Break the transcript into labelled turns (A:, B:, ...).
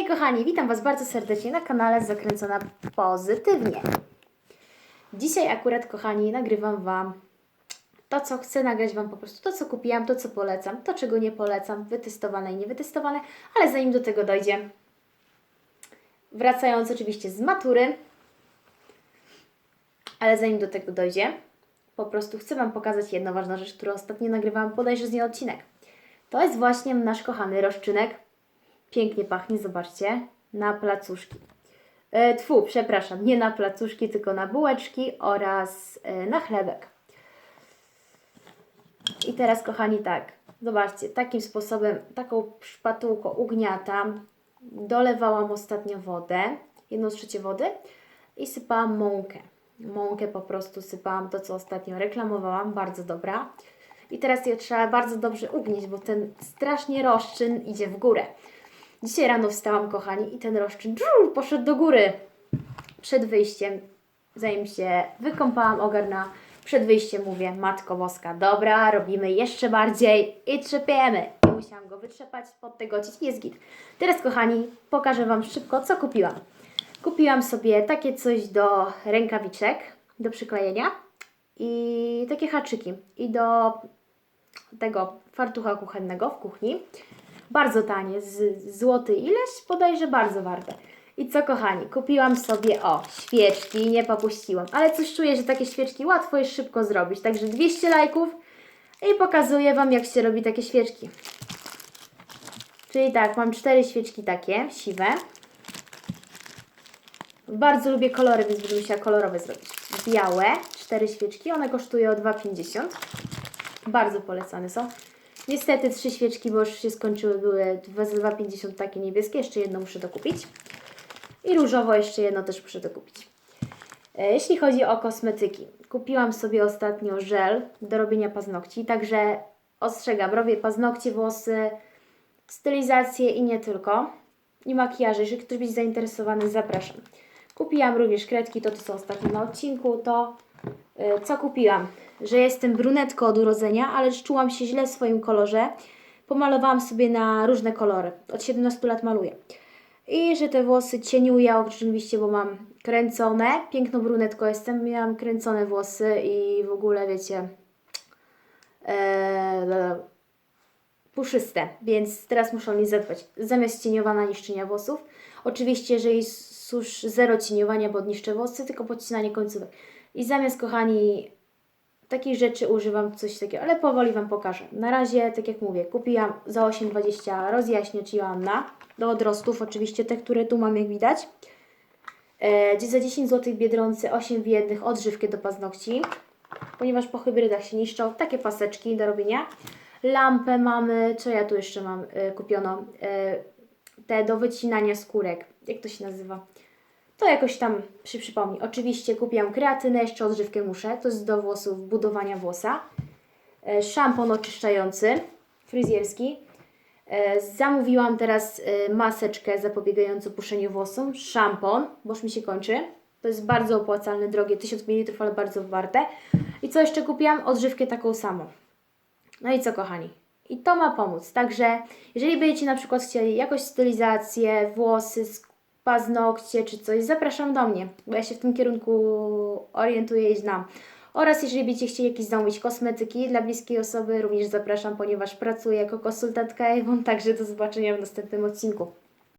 A: Hej kochani, witam Was bardzo serdecznie na kanale Zakręcona Pozytywnie. Dzisiaj akurat kochani nagrywam Wam to, co chcę nagrać Wam po prostu, to, co kupiłam, to, co polecam, to, czego nie polecam, wytestowane i niewytestowane, ale zanim do tego dojdzie, wracając oczywiście z matury, ale zanim do tego dojdzie, po prostu chcę Wam pokazać jedną ważną rzecz, którą ostatnio nagrywałam, bodajże z niej odcinek. To jest właśnie nasz kochany roszczynek. Pięknie pachnie, zobaczcie, na placuszki. E, tfu, przepraszam, nie na placuszki, tylko na bułeczki oraz e, na chlebek. I teraz, kochani, tak, zobaczcie, takim sposobem, taką szpatułką ugniatam, dolewałam ostatnio wodę, jedną trzecią wody i sypałam mąkę. Mąkę po prostu sypałam, to co ostatnio reklamowałam, bardzo dobra. I teraz je trzeba bardzo dobrze ugnieść, bo ten strasznie roszczyn idzie w górę. Dzisiaj rano wstałam, kochani, i ten roszczyn dżu, poszedł do góry. Przed wyjściem, zanim się wykąpałam, ogarnęłam, przed wyjściem mówię, Matko Boska, dobra, robimy jeszcze bardziej i trzepiemy. I musiałam go wytrzepać, podtegocić jest git. Teraz, kochani, pokażę Wam szybko, co kupiłam. Kupiłam sobie takie coś do rękawiczek, do przyklejenia i takie haczyki. I do tego fartucha kuchennego w kuchni. Bardzo tanie, z złoty ileś, bodajże bardzo warte. I co kochani, kupiłam sobie, o, świeczki, nie popuściłam, ale coś czuję, że takie świeczki łatwo jest szybko zrobić, także 200 lajków i pokazuję Wam, jak się robi takie świeczki. Czyli tak, mam cztery świeczki takie, siwe. Bardzo lubię kolory, więc będę musiała kolorowe zrobić. Białe, cztery świeczki, one kosztują 2,50. Bardzo polecane są. Niestety trzy świeczki, bo już się skończyły, były za 2,50 takie niebieskie. Jeszcze jedno muszę dokupić. I różowo jeszcze jedno też muszę dokupić. E, Jeśli chodzi o kosmetyki, kupiłam sobie ostatnio żel do robienia paznokci, także ostrzegam, robię paznokcie, włosy, stylizację i nie tylko. I makijaże. Jeżeli ktoś będzie zainteresowany, zapraszam. Kupiłam również kredki, to to co ostatnio na odcinku, to y, co kupiłam? Że jestem brunetką od urodzenia, ale czułam się źle w swoim kolorze. Pomalowałam sobie na różne kolory. Od 17 lat maluję. I że te włosy cieniuję oczywiście, bo mam kręcone. Piękną brunetką jestem, miałam kręcone włosy i w ogóle wiecie... E, puszyste, więc teraz muszę o nie zadbać. Zamiast cieniowania niszczenia włosów. Oczywiście, jeżeli susz zero cieniowania, bo odniszczę włosy, tylko podcinanie końcówek. I zamiast, kochani, takich rzeczy używam coś takiego, ale powoli Wam pokażę. Na razie, tak jak mówię, kupiłam za 8,20 rozjaśniacz Joanna do odrostów, oczywiście te, które tu mam, jak widać. E, za 10 zł Biedronce 8 w jednych odżywkę do paznokci, ponieważ po hybrydach się niszczą. Takie paseczki do robienia. Lampę mamy, co ja tu jeszcze mam e, kupiono? E, te do wycinania skórek. Jak to się nazywa? To jakoś tam się przypomni. Oczywiście kupiłam kreatynę, jeszcze odżywkę muszę. To jest do włosów, budowania włosa. E, szampon oczyszczający, fryzjerski. E, zamówiłam teraz e, maseczkę zapobiegającą puszeniu włosom. Szampon, bo już mi się kończy. To jest bardzo opłacalne, drogie, 1000 ml, ale bardzo warte. I co jeszcze kupiłam? Odżywkę taką samą. No i co kochani? I to ma pomóc. Także jeżeli będziecie na przykład chcieli jakąś stylizację, włosy, paznokcie czy coś, zapraszam do mnie, bo ja się w tym kierunku orientuję i znam. Oraz jeżeli będziecie chcieli jakieś zamówić kosmetyki dla bliskiej osoby, również zapraszam, ponieważ pracuję jako konsultantka Avon, także do zobaczenia w następnym odcinku.